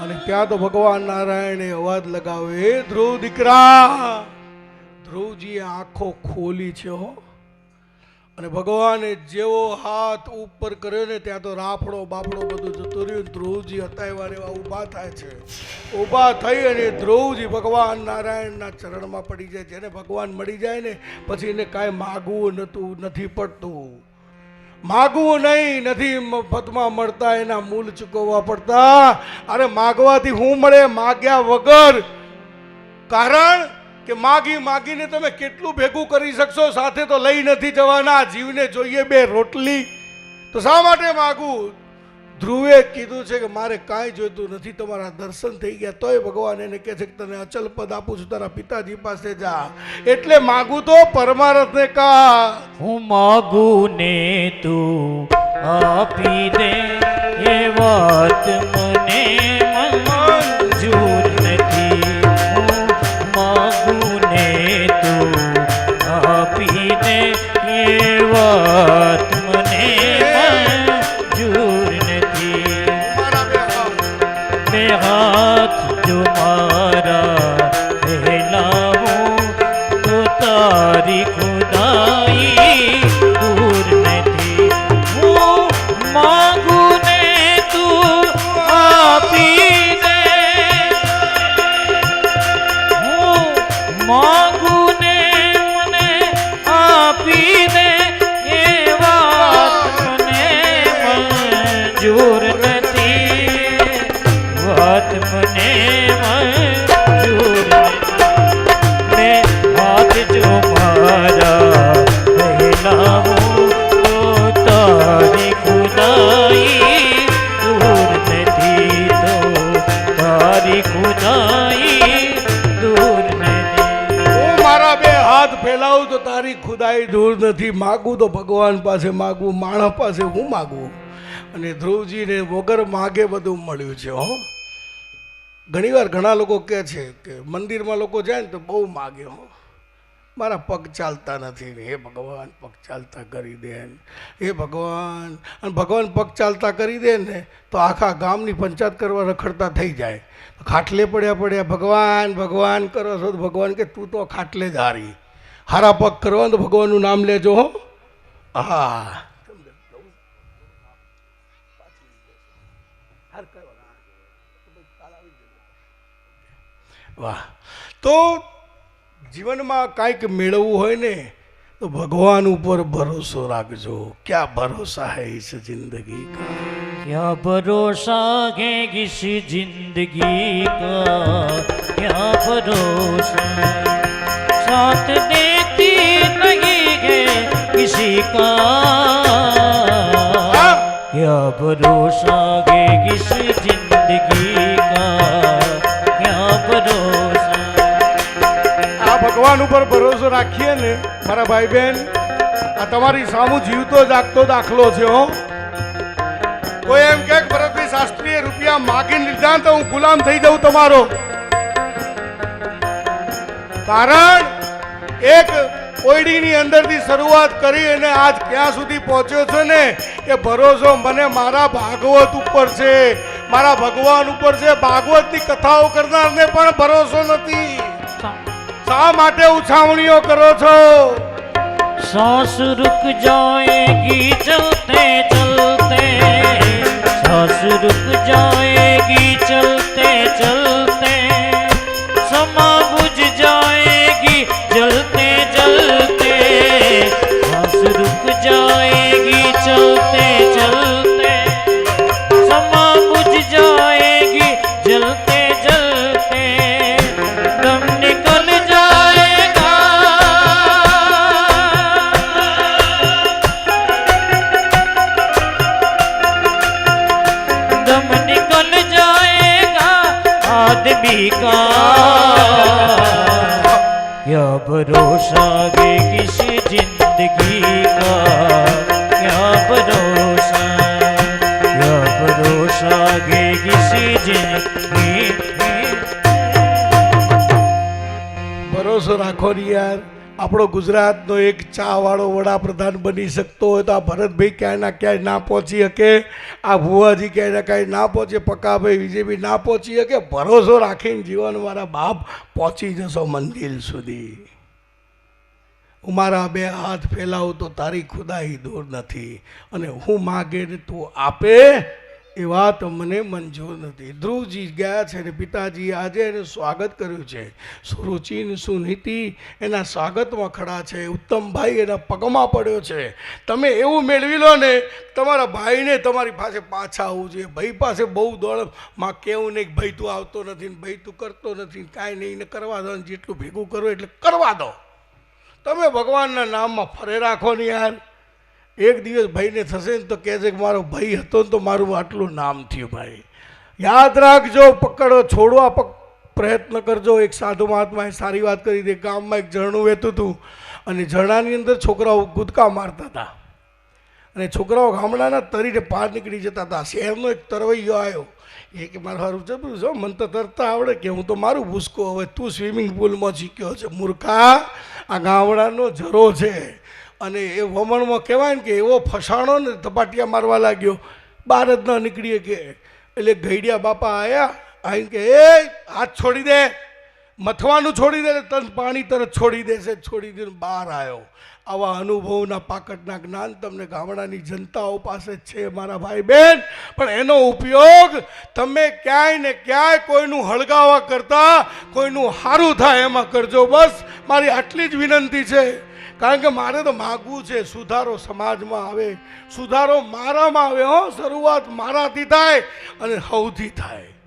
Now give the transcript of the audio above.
અને ત્યાં તો ભગવાન નારાયણે અવાજ લગાવે ધ્રુવ દીકરા, ધ્રુવજીએ આંખો ખોલી છે હો. અને ભગવાને જેવો હાથ ઉપર કર્યો ને, ત્યાં તો રાફડો બાફડો બધું જતું રહ્યું ધ્રુવજી હતા એવા ઊભા થાય છે. ઊભા થઈ અને ધ્રુવજી ભગવાન નારાયણના ચરણમાં પડી જાય જેને ભગવાન મળી જાય ને, પછી એને કાંઈ માગવું નતું, નથી પડતું. માગવું નહીં, નથી મફતમાં મળતા, એના મૂલ ચૂકવવા પડતા. અને માગવાથી હું મળે, માગ્યા વગર. કારણ કે માગી માગીને તમે કેટલું ભેગું કરી શકશો, સાથે તો લઈ નથી જવાના, જીવને જોઈએ બે રોટલી. તો શા માટે માગવું ધ્રુવે કીધું છે કે મારે કાંઈ જોઈતું નથી, તમારા દર્શન થઈ ગયા, તોય ભગવાન એને કહે છે કે તને અચલ પદ આપું છું, તારા પિતાજી પાસે જા. એટલે માગું તો પરમારથને કા. હું માગું ને તું આપી દે એ વાત મને મંજૂર નથી. વાત મને મંજૂર મેં હાથ જો મારા ફેલાવું તો તારી ખુદાઈ દૂર હું મારા બે હાથ ફેલાવું તો તારી ખુદાઈ દૂર નથી. માગું તો ભગવાન પાસે માગું, માણસ પાસે હું માગું? અને ધ્રુવજીને વગર માગે બધું મળ્યું છે, હો. ઘણીવાર ઘણા લોકો કહે છે કે મંદિરમાં લોકો જાય ને તો બહુ માગે, હો. મારા પગ ચાલતા નથી હે ભગવાન, પગ ચાલતા કરી દે હે ભગવાન, અને ભગવાન પગ ચાલતા કરી દે ને, તો આખા ગામની પંચાયત કરવા રખડતા થઈ જાય. ખાટલે પડ્યા પડ્યા, ભગવાન ભગવાન કરો છો. તો ભગવાન કે તું તો ખાટલે જ હારી. હારા પગ કરવા તો ભગવાનનું નામ લેજો, હો. હા. વાહ. તો જીવનમાં કાંઈક મેળવવું હોય ને તો ભગવાન ઉપર ભરોસો રાખજો. ક્યાં ભરોસા હૈ ઇસ જિંદગી કા? ક્યાં ભરોસા હે ઇસ જિંદગી કા? ક્યાં ભરોસા? સાથ દેતી નહીં હે કિસી કા? ક્યાં ભરોસા હે ઇસ જિંદગી કા? ભગવાન ઉપર ભરોસો રાખીએ ને, મારા ભાઈ બહેન આ તમારી સામું જીવતો જાગતો દાખલો છે, હો. કોઈ એમ કે ભરતભાઈ શાસ્ત્રીએ રૂપિયા માગીને લીધા તો હું ગુલામ થઈ જાઉં તમારો. કારણ એક કોયડીની અંદરથી શરૂઆત કરી અને આજ ક્યાં સુધી પહોંચ્યો છે ને, એ ભરોસો મને મારા ભાગવત ઉપર છે. મારા ભગવાન ઉપર છે. ભાગવતની કથાઓ કરનારને પણ ભરોસો નથી. કા માટે ઉછાવણીઓ કરો છો? સાસ રૂક જાએગી ચલતે ચલતે. સાસ રૂક જાએગી ચલતે ચલતે. आदमी का क्या भरोसा है किसी जिंदगी આપણો ગુજરાતનો એક ચાવાળો વડાપ્રધાન બની શકતો હોય તો આ ભરતભાઈ ક્યાંય ના ક્યાંય ના પહોંચી શકે, આ ભુવાજી ક્યાંય ના ક્યાંય ના પહોંચે, પક્કાભાઈ વિજયભાઈ ના પહોંચી શકે. ભરોસો રાખીને જીવન મારા બાપ પહોંચી જશો મંદિર સુધી. હું મારા બે હાથ ફેલાવું તો તારી ખુદાઈ દૂર નથી. અને હું માગે તું આપે એ વાત મને મંજૂર નથી. ધ્રુવજી ગયા છે ને પિતાજી આજે એને સ્વાગત કર્યું છે. સુરુચિન સુનીતિ એના સ્વાગતમાં ખડા છે. ઉત્તમભાઈ એના પગમાં પડ્યો છે. તમે એવું મેળવી લો ને, તમારા ભાઈને તમારી પાસે પાછા આવવું જોઈએ. ભાઈ પાસે બહુ દોડ, માં કેવું નહીં ભાઈ તું આવતો નથી ને ભાઈ તું કરતો નથી કાંઈ નહીં ને કરવા દો જેટલું ભેગું કરો એટલે કરવા દો. તમે ભગવાનના નામમાં ફરે રાખો ને યાર. એક દિવસ ભાઈને થશે ને તો કહેશે કે મારો ભાઈ હતો ને તો મારું આટલું નામ થયું ભાઈ. યાદ રાખજો, પકડો છોડવા પક પ્રયત્ન કરજો. એક સાધુ મહાત્માએ સારી વાત કરી હતી. ગામમાં એક ઝરણું વહેતું હતું અને ઝરણાની અંદર છોકરાઓ કૂદકા મારતા હતા. અને છોકરાઓ ગામડાના તરીને પાર નીકળી જતા હતા. શહેરનો એક તરવૈયો આવ્યો. એ કે, મારું સારું જબરું છો મને તો તરતા આવડે કે હું તો મારું ભૂસકો, હવે તું સ્વિમિંગ પુલમાં શીખ્યો છે. મૂર્ખા, આ ગામડાનો ઝરો છે. અને એ વમણમાં કહેવાય ને કે એવો ફસાણો ને ધપાટિયા મારવા લાગ્યો. બહાર જ ન નીકળીએ કે એટલે ગઈડિયા બાપા આવ્યા આવીને કે, એ, હાથ છોડી દે, મથવાનું છોડી દે તન પાણી તરત છોડી દેશે છોડી દઈને બહાર આવ્યો આવા અનુભવના પાકટના જ્ઞાન તમને ગામડાની જનતાઓ પાસે છે, મારા ભાઈ બહેન પણ એનો ઉપયોગ તમે ક્યાંય ને ક્યાંય કોઈનું હળગાવા કરતા, કોઈનું સારું થાય એમાં કરજો બસ. મારી આટલી જ વિનંતી છે. કારણ કે મારે તો માગવું છે, સુધારો સમાજમાં આવે, સુધારો મારામાં આવે, હો, શરૂઆત મારાથી થાય અને સૌથી થાય.